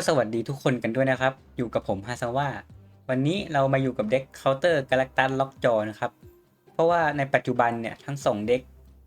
ก็สวัสดีทุกคนกันด้วยนะครับ อยู่กับผมฮาซาว่าวันนี้เรามาอยู่กับเด็กเคาน์เตอร์กาแล็กตันล็อกจอนะครับ เพราะว่าในปัจจุบันเนี่ยทั้งสองเด็ก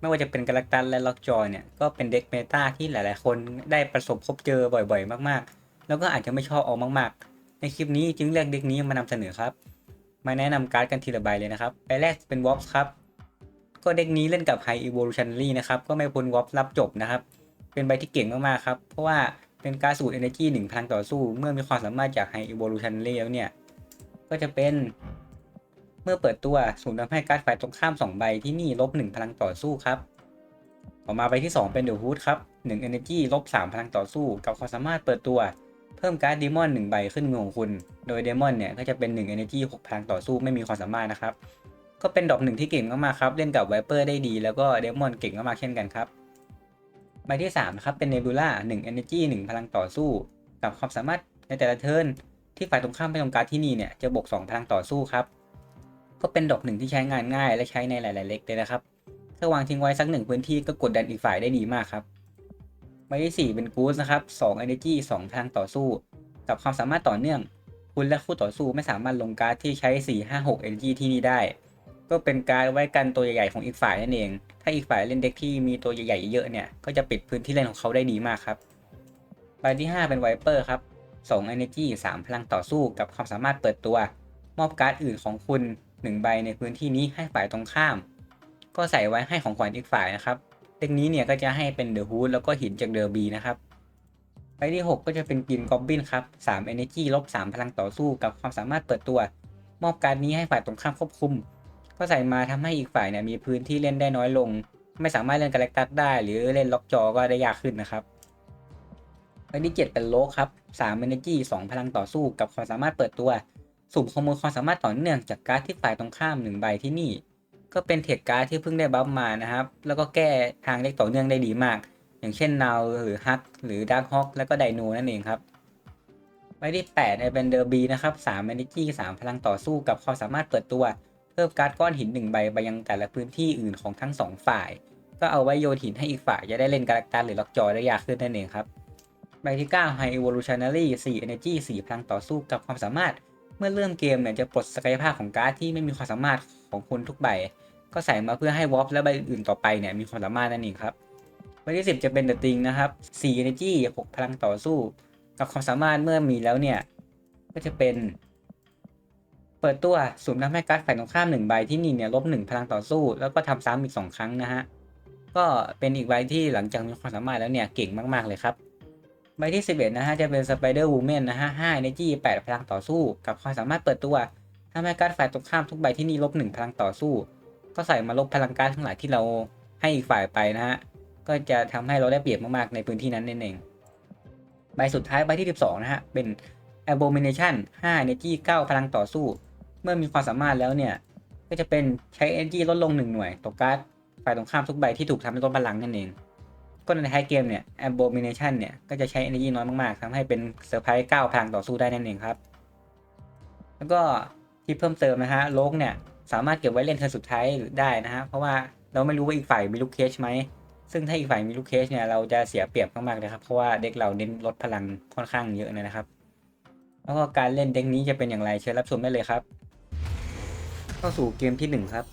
ไม่ว่าจะเป็นกาแล็กตันและล็อกจอเนี่ยก็เป็นเด็กเมตาที่หลาย ๆ คนได้ประสบพบเจอบ่อย ๆ มาก ๆ แล้วก็อาจจะไม่ชอบออกมาก ๆ ในคลิปนี้จึงเลือกเด็กนี้มานำเสนอครับ มาแนะนำการ์ดกันทีละใบเลยนะครับใบแรกเป็นวอปส์ครับก็เด็กนี้เล่นกับ High Evolutionary นะครับก็ไม่พ้นวอปรับจบนะครับเป็นใบที่เก่งมาก ๆ ครับเพราะว่า เป็นการสูตร Energy 1พลังต่อสู้ เมื่อมีความสามารถจาก High Evolutionary แล้วเนี่ย ก็จะเป็นเมื่อเปิดตัวสูตรทำให้การ์ดฝ่ายตรงข้าม 2 ใบที่นี่ลบ 1 พลังต่อสู้ครับต่อมาใบที่ 2 เป็น The Hood ครับ1 Energy ลบ 3 พลังต่อสู้ กับความสามารถเปิดตัว เพิ่มการ์ดดีมอน1ใบขึ้นมือของคุณ โดยเดมอนเนี่ยก็จะเป็น 1 Energy 6 พลังต่อสู้ไม่มีความสามารถนะครับ ก็เป็นดอกหนึ่งที่เก่งมากๆครับ เล่นกับไวเปอร์ได้ดี แล้วก็เดมอนเก่งมากๆเช่นกันครับ ใบที่3นะครับเป็นเนบูล่า1 Energy 1 พลังต่อสู้ กับความสามารถในแต่ละเทิร์นที่ฝ่ายตรงข้ามไม่ต้องการที่นี่เนี่ยจะบวก2พลังต่อสู้ครับก็เป็นดอกหนึ่งที่ใช้งานง่าย และใช้ในหลาย ๆ เล็กเลยนะครับถ้าวางทิ้งไว้สักหนึ่งพื้นที่ก็กดดันอีกฝ่ายได้ดีมากครับใบที่4เป็นกูสนะครับ2 Energy 2พลังต่อสู้ กับความสามารถต่อเนื่อง คุณและคู่ต่อสู้ไม่สามารถลงการ์ดที่ใช้ 4 5 6 Energy ที่นี่ได้ ก็เป็นการไว้กันตัวใหญ่ๆของอีกฝ่ายนั่นเอง ถ้าอีกฝ่ายเล่นเด็กที่มีตัวใหญ่ๆเยอะเนี่ย ก็จะปิดพื้นที่เล่นของเขาได้ดีมากครับ ใบที่ 5 เป็นไวเปอร์ครับ2 Energy 3 พลังต่อสู้กับความสามารถเปิดตัว มอบการ์ดอื่นของคุณ 1 ใบในพื้นที่นี้ให้ฝ่ายตรงข้าม ก็ใส่ไว้ให้ของขวัญอีกฝ่ายนะครับ เด็กนี้เนี่ยก็จะให้เป็นเดอะฮูดแล้วก็หินจากเดอร์บีนะครับใบที่ 6 ก็จะเป็นกินกอบบินครับ3 Energy ลบ3พลังต่อสู้กับความสามารถเปิดตัว มอบการดนี้ให้ฝ่ายตรงข้ามควบคุม ก็ใส่มาทำให้อีกฝ่ายเนี่ยมีพื้นที่เล่นได้น้อยลง ไม่สามารถเล่นกาแล็กตัสได้ หรือเล่นล็อกจอก็ได้ยากขึ้นนะครับใบที่7เป็นโลกครับ3 Energy 2พลังต่อสู้กับความสามารถเปิดตัว สุ่มขโมยความสามารถต่อเนื่องจากการ์ดที่ฝ่ายตรงข้าม1ใบที่นี่ ก็เป็นเทคการ์ดที่เพิ่งได้บัฟมานะครับ แล้วก็แก้ทางเล็กต่อเนื่องได้ดีมาก อย่างเช่นนาวหรือฮักหรือดาร์คฮอกแล้วก็ไดโนนั่นเองครับใบที่8เนี่ยเป็นเดอร์บีนะครับ3 Energy 3พลังต่อสู้กับความสามารถเปิดตัว เพิ่มการ์ดก้อนหิน1ใบไปยังแต่ละพื้นที่อื่นของทั้ง2ฝ่าย ก็เอาไว้โยนหินให้อีกฝ่ายจะได้เล่นการ์ดหรือล็อกจอยได้ยากขึ้นนั่นเองครับใบที่9 High Evolutionary 4 Energy 4พลังต่อสู้กับความสามารถ เมื่อเริ่มเกมเนี่ยจะปลดศักยภาพของการ์ดที่ไม่มีความสามารถของคุณทุกใบ ก็ใส่มาเพื่อให้วอฟและใบอื่นต่อไปเนี่ยมีความสามารถนั่นเองครับใบที่ 10 จะเป็น The Thing นะครับ4 Energy 6พลังต่อสู้ กับความสามารถเมื่อมีแล้วเนี่ยก็จะเป็น เปิดตัวสุ่มทำให้การ์ดฝ่ายตรงข้าม1ใบที่นี่เนี่ยลบ1พลังต่อสู้ แล้วก็ทำซ้ำอีก2ครั้งนะฮะ ก็เป็นอีกใบที่หลังจากมีความสามารถแล้วเนี่ยเก่งมากๆเลยครับ ใบที่ 11 นะฮะจะเป็น Spider Woman นนะฮะ5 Energy 8พลังต่อสู้ กับความสามารถเปิดตัวทำให้การ์ดฝ่ายตรงข้ามทุกใบที่นี่ลบ1พลังต่อสู้ ก็ใส่มาลบพลังการดทั้งหลายที่เราให้อีกฝ่ายไปนะฮะ ก็จะทำให้เราได้เปรียบมากๆในพื้นที่นั้นนั่นเอง ใบสุดท้ายใบที่ 12 นะฮะเป็น Abomination 5 Energy 9 พลังต่อสู้ เมื่อมีความสามารถแล้วเนี่ย ก็จะเป็นใช้ Energy ลดลง1หน่วยต่อการ์ดฝ่ายตรงข้ามทุกใบที่ถูกทำให้ลดพลังนั่นเอง ก็ในท้ายเกมเนี่ย Abomination เนี่ยก็จะใช้ Energy น้อยมากๆทำให้เป็นเซอร์ไพรส์9พลังต่อสู้ได้นั่นเองครับ แล้วก็ที่เพิ่มเติมนะฮะโลกเนี่ยสามารถเก็บไว้เล่นเทิร์นสุดท้ายได้นะฮะเพราะว่าเราไม่รู้ว่าอีกฝ่ายมีลูกเคชไหมซึ่งถ้าอีกฝ่ายมีลูกเคชเนี่ยเราจะเสียเปรียบมากๆเลยครับเพราะว่าเด็กเราเน้นลดพลังค่อนข้างเยอะเลยนะครับ แล้วก็การเล่นเด็กนี้จะเป็นอย่างไรเชิญรับชมได้เลยครับ เข้าสู่เกมที่หนึ่งครับ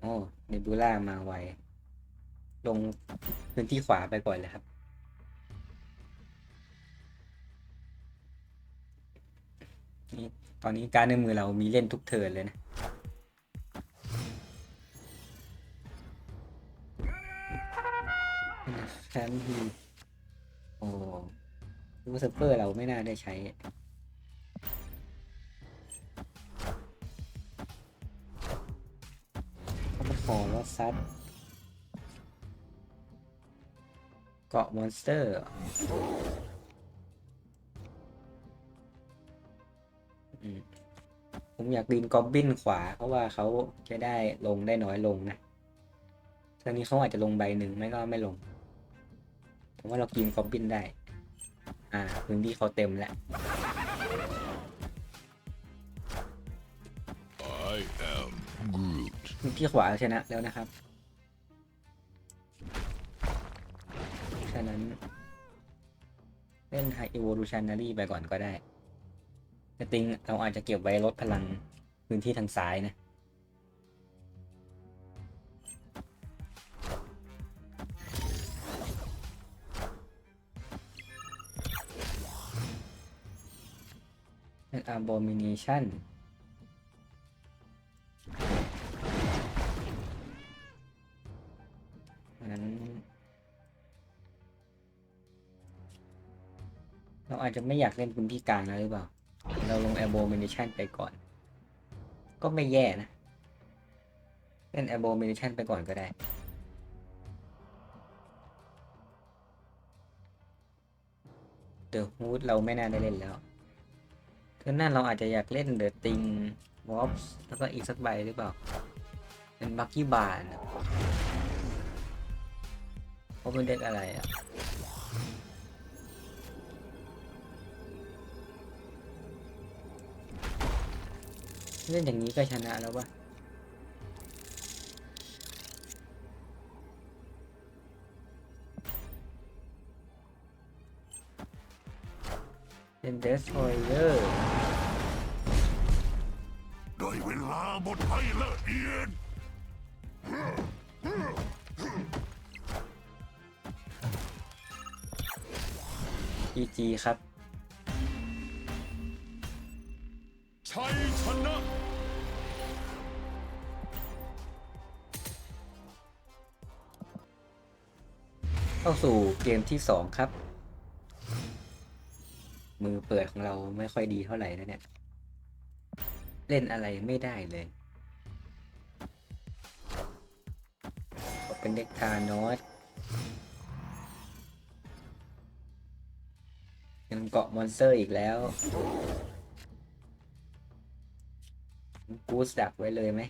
โอ้เนบูล่ามาไว ลงพื้นที่ขวาไปก่อนเลยครับ นี่ตอนนี้การในมือเรามีเล่นทุกเทิร์นเลยนะแคมพีโอ้ลูเซอร์เปอร์เราไม่น่าได้ใช้ เขามาซัดเกาะมอนสเตอร์ผมอยากดินกอบบินขวา เพราะว่าเขาจะได้ลงได้น้อยลงนะตอนนี้เขาอาจจะลงใบหนึ่งไม่ก็ไม่ลง ผมว่าเรากินกอบบินได้ อ่าพื้นที่เขาเต็มแล้ว I am พื้นที่ขวาชนะแล้วนะครับฉะนั้น เล่น High Evolutionary ไปก่อนก็ได้แต่ติงเราอาจจะเก็บไว้ลดพลังพื้นที่ทางซ้ายนะเป็น Abomination เราอาจจะไม่อยากเล่นพื้นที่กลางแล้วหรือเปล่า เราลง Abomination ไปก่อน ก็ไม่แย่นะ เล่น Abomination ไปก่อนก็ได้ The Hood เราไม่น่าได้เล่นแล้วเท่านั้นเราอาจจะอยากเล่น The Thing Wops แล้วก็อีกสักใบหรือเปล่า เป็น Bucky Bar นะเขาเป็นเด็กอะไรอะ เล่นอย่างนี้ก็ชนะแล้ววะเป็น Destroyer ได้เวลาบทให้ละเอียด PG ครับ เข้าสู่เกมที่สองครับ มือเปิดของเราไม่ค่อยดีเท่าไหร่นะเนี่ย เล่นอะไรไม่ได้เลยเป็นเด็กทานอสยังเกาะมอนสเตอร์อีกแล้ว กูสดักไว้เลยไหม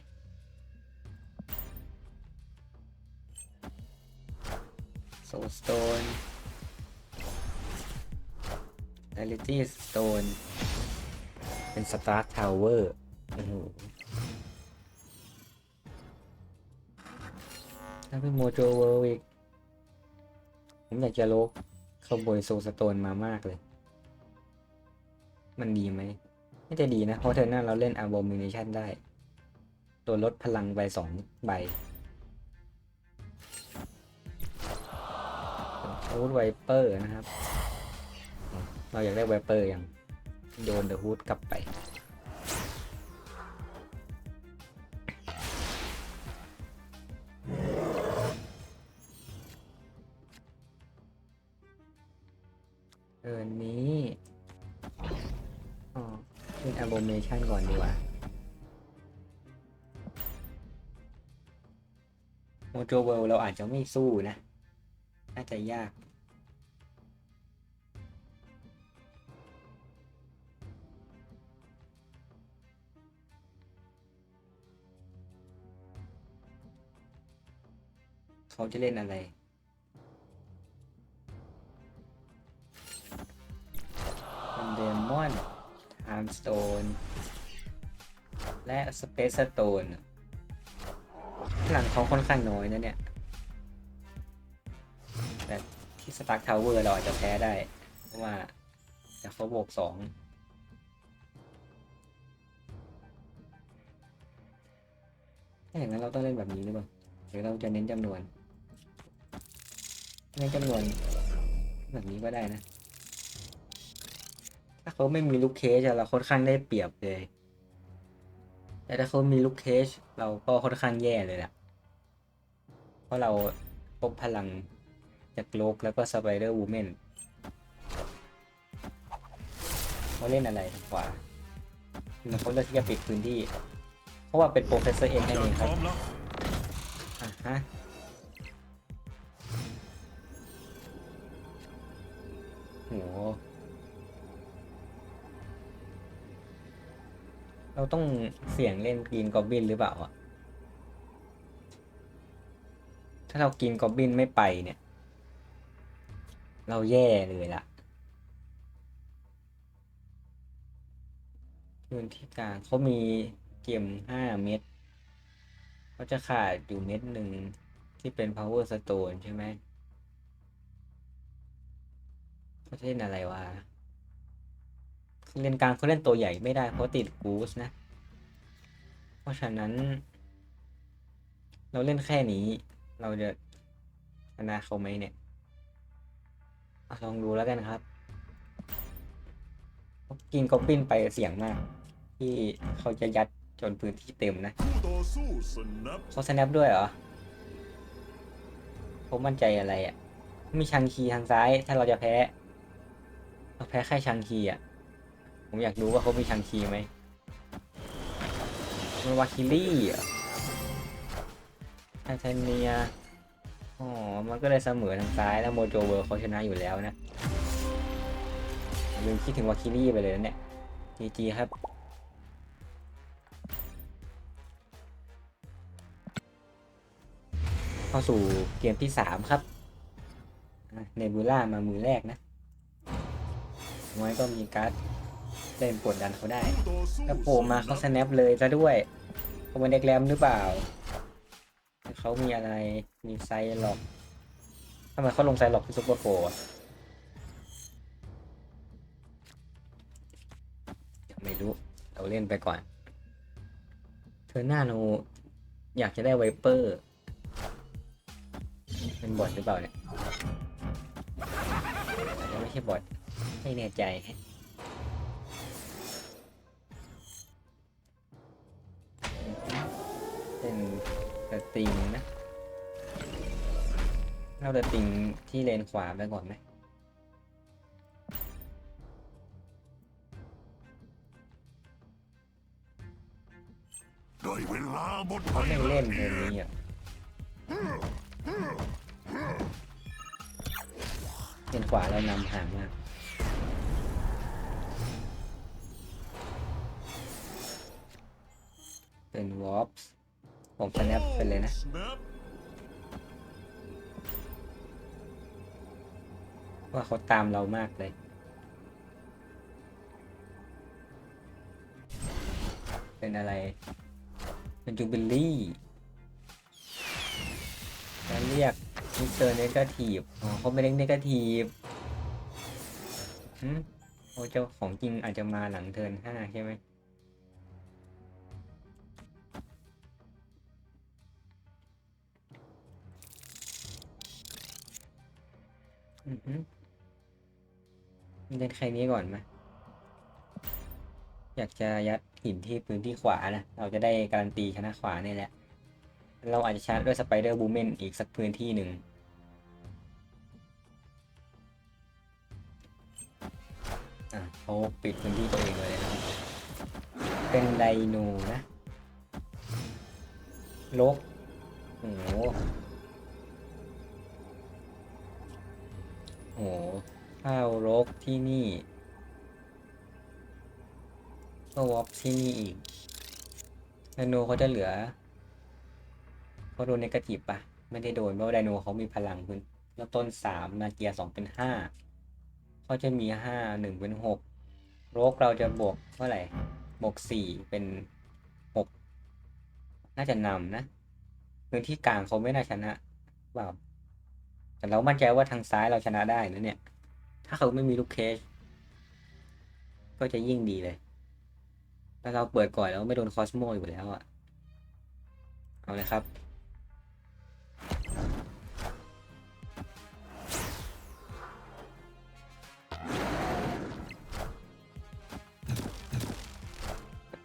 โซสโตน Reality Stone เป็น Stark Tower โอ้โหถ้าเป็นโมโจเวิร์อีก ผมอยากจะลบขโมยโซสโตนมามากเลย มันดีไหมไม่จะดีนะ เพราะเธอหน้าเราเล่น Abomination ได้ ตัวลดพลังไปสองใบ ฮูดไวเปอร์นะครับ เราอยากได้ไวเปอร์ยังโยนเดอะฮูดกลับไป เออนี้อ๋อเป็น abomination ก่อนดีกว่าโมโจเวลเราอาจจะไม่สู้นะ น่าจะยากเขาจะเล่นอะไรเป็นเดมอนไทม์สโตน และสเปซสโตนพลังเขาค่อนข้างน้อยนะเนี่ย ที่สตาร์ t ทาวเวอร์เราอาจจะแพ้ได้ เพราะว่าแต่เขาบวกสองถ้าอย่างนั้นเราต้องเล่นแบบนี้หรือเปล่าหรือเราจะเน้นจำนวนเน้นจำนวนแบบนี้ก็ได้นะ ถ้าเขาไม่มีลูกเคสอะเราค่อนข้างได้เปรียบเลย แต่ถ้าเขามีลูกเคสเราก็ค่อนข้างแย่เลยแหละเพราะเราพบพลัง จากโลกแล้วก็สไปเดอร์วูแมนเขาเล่นอะไรทางขวาแล้วเขาเลือกที่จะปิดพื้นที่ เพราะว่าเป็นโปรเฟสเซอร์เองนั่นเองครับอะฮะโหเราต้องเสี่ยงเล่นกินกอบบินหรือเปล่าอะถ้าเรากินกอบบินไม่ไปเนี่ย เราแย่เลยล่ะพื้นที่กลางเขามีเกมห้าเม็ดเขาจะขาดอยู่เม็ดหนึ่งที่เป็น power stone ใช่ไหมเขาเล่นอะไรวะเล่นกลางเขาเล่นตัวใหญ่ไม่ได้เพราะติดกูสนะ เพราะฉะนั้น เราเล่นแค่นี้ เราจะชนะเขาไหมเนี่ย ลองดูแล้วกันครับกินกอบบินไปเสียงมาก ที่เขาจะยัดจนพื้นที่เต็มนะคู่ต่อสู้สนับเขาสแนปด้วยเหรอผมมั่นใจอะไรอะ่ะมีชังคีทางซ้าย ถ้าเราจะแพ้เราแพ้แค่ชังคีอะ ผมอยากรู้ว่าเขามีชังคีไหมมันวาคิลี่เหรอไทเทเนีย อ๋อ มันก็เลยเสมอทางซ้ายแล้วโมโจเวิร์เขาชนะอยู่แล้วนะลืมคิดถึงวาคิลี่ไปเลยนะเนี่ยจีจีครับเข้าสู่เกมที่สามครับเนบูล่ามามือแรกนะน้อยก็มีการ์ดเล่นกดดันเขาได้ แล้วโผล่มาเขาสแนปเลยซะด้วยเขาเป็นเด็กแรมหรือเปล่า เขามีอะไร มีไซหลอกทำไมเขาลงไซหลอกที่ซุปเปอร์โฟร์ไม่รู้ เราเล่นไปก่อน เธอหน้าเราอยากจะได้ไวเปอร์ เป็นบอทหรือเปล่าเนี่ยอาจจะไม่ใช่บอทไม่แน่ใจแฮะ เป็นสตริงนะเราจะติงที่เลนขวาไปก่อนไหมได้เวลาบทเขาไม่เล่นเอีเทยนี้อะเลนขวาเรานำห่างมากเป็นวอปส์ ผมสแนปไปเลยนะ ว่าเขาตามเรามากเลยเป็นอะไร เป็นจูบิลลี่แล้วเรียกมิสเตอร์เนกาทีฟอ๋อเขาไม่เล่นเนกาทีฟหืมโอ้เจ้าของจริงอาจจะมาหลังเทิร์นห้าใช่ไหม เล่นแค่นี้ก่อนไหมอยากจะยัดหินที่พื้นที่ขวานะ เราจะได้การันตีชนะขวานี่แหละ เราอาจจะชาร์จด้วยสไปเดอร์บูเมนอีกสักพื้นที่หนึ่งอะเขาปิดพื้นที่ตัวเองเลยนะครับเป็นไดโนนะลกโอ้โห หข้าวรกที่นี่ก็วอปที่นี่อีกไดโนเขาจะเหลือเขาโดนเนกาทีฟปะไม่ได้โดนเพราะไดโนเขามีพลังพื้นแล้วต้นสามนาเกียสองเป็นห้าเขาจะมีห้าหนึ่งเป็นหกโรกเราจะบวกเท่าไหร่บวกสี่เป็นหกน่าจะนำนะพื้นที่กลางเขาไม่น่าชนะเปล่า แต่เรามั่นใจว่าทางซ้ายเราชนะได้นะเนี่ย ถ้าเขาไม่มีลูกเคสก็จะยิ่งดีเลยแล้วเราเปิดก่อนแล้วไม่โดนคอสโมอยู่แล้วอะ่ะเอาเลยครับ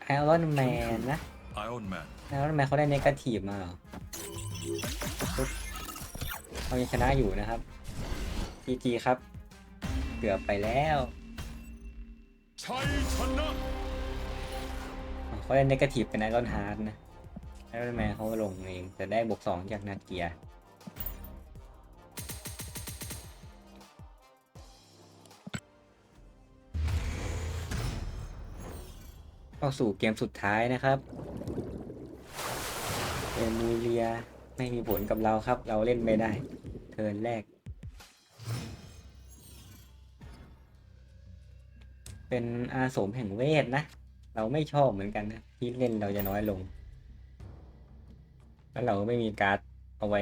ไอรอนแมนนะไอออนแมนไอรอนแมนเขาได้เนกาทีฟมาเหรอปุ๊บ เขายังชนะอยู่นะครับ GG ครับ เกือบไปแล้วชัยชนะเขาเล่นเนกาทีฟเป็นไอรอนฮาร์ดนะไอรอนแมนเขาลงเองแต่ได้บวกสองจากนาเกียเข้าสู่เกมสุดท้ายนะครับเอมูเลีย ไม่มีผลกับเราครับ เราเล่นไม่ได้ เทิร์นแรก เป็นอาสมแห่งเวทนะ เราไม่ชอบเหมือนกันนะที่เล่นเราจะน้อยลง แล้วเราไม่มีการ์ดเอาไว้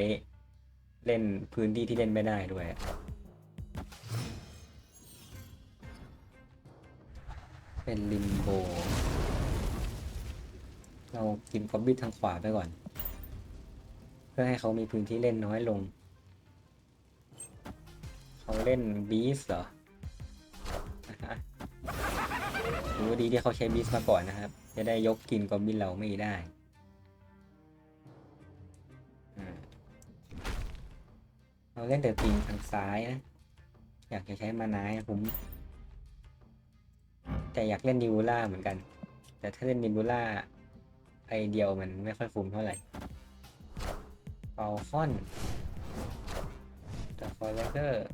เล่นพื้นที่ที่เล่นไม่ได้ด้วยเป็นลิมโบ เรากินกอบบิททางขวาไปก่อน เพื่อให้เขามีพื้นที่เล่นน้อยลง เขาเล่นบีสเหรอฮะรู้ดีที่เขาใช้บีสมาก่อนนะครับ จะได้ยกกินกอบบินเราไม่ได้เราเล่นแต่ปิงทางซ้ายนะ อยากจะใช้มานาให้ผม แต่อยากเล่นนิวูล่าเหมือนกัน แต่ถ้าเล่นนิวูล่าไอเดียวมันไม่ค่อยคุ้มเท่าไหร่ เปาฟอนแต่ฟอร์เรเกอร์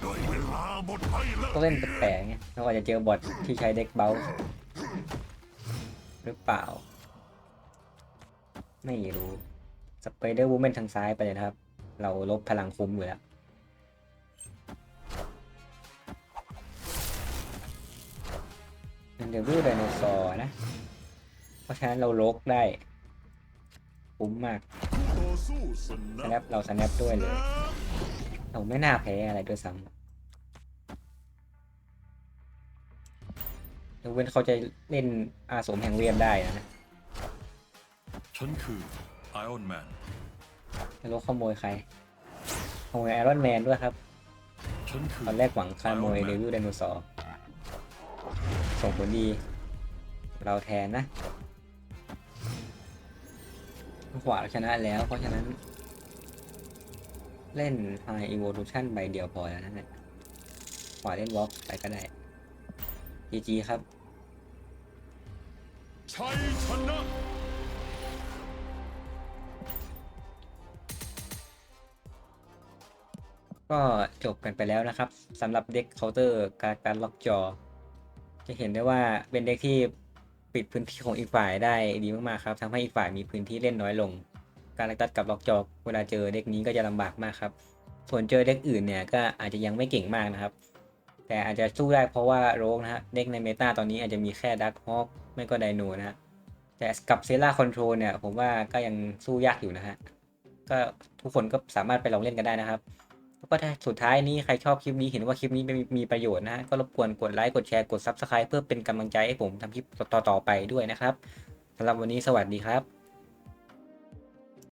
ได้เวลาหมดให้ละก็เล่นแปลกๆไงเราอาจจะเจอบอทที่ใช้เด็กเบลหรือเปล่า ไม่รู้ สไปเดอร์วูแมนทางซ้ายไปเลยนะครับ เราลบพลังคุ้มอยู่แล้วเป็นเดวิลไดโนเสาร์นะ เพราะฉะนั้นเราลกได้ คุ้มมากต่อสู้สสนัแนปเราสแนปด้วยเลย เราไม่น่าแพ้อะไรด้วยซ้ำยกเว้นเขาจะเล่นอาสมแห่งเวียนได้นะฉันคือไอออนแมนไม่รู้ขโมยใคร ขโมยไอรอนแมนด้วยครับฉันคือตอนแรกหวังขโมย Iron เด Man วิลไดโนเสาร์ส่งผลดี เราแทนนะ ขวาเราชนะแล้ว เพราะฉะนั้น เล่น High Evolution ใบเดียวพอแล้วนั่นแหละขวาเล่นวอล์กไปก็ได้ GG ครับชัยชนะก็จบกันไปแล้วนะครับสำหรับเด็กเคาน์เตอร์การการล็อกจอ จะเห็นได้ว่าเป็นเด็กที่ ปิดพื้นที่ของอีกฝ่ายได้ดีมากๆครับทำให้อีกฝ่ายมีพื้นที่เล่นน้อยลง การตัดกับล็อกจอกเวลาเจอเด็กนี้ก็จะลำบากมากครับ ส่วนเจอเด็กอื่นเนี่ยก็อาจจะยังไม่เก่งมากนะครับ แต่อาจจะสู้ได้เพราะว่าโรกนะฮะเด็กในเมตาตอนนี้อาจจะมีแค่ดักฮอกไม่ก็ไดโนนะฮะแต่กับเซล่าคอนโทรลเนี่ยผมว่าก็ยังสู้ยากอยู่นะฮะก็ทุกคนก็สามารถไปลองเล่นกันได้นะครับ ก็ถ้าสุดท้ายนี้ใครชอบคลิปนี้เห็นว่าคลิปนี้มีมีประโยชน์นะก็รบกวนกดไลค์กดแชร์กดซับสไคร b ์เพื่อเป็นกำลังใจให้ผมทำคลิปต่อๆไปด้วยนะครับสำหรับวันนี้สวัสดีครับ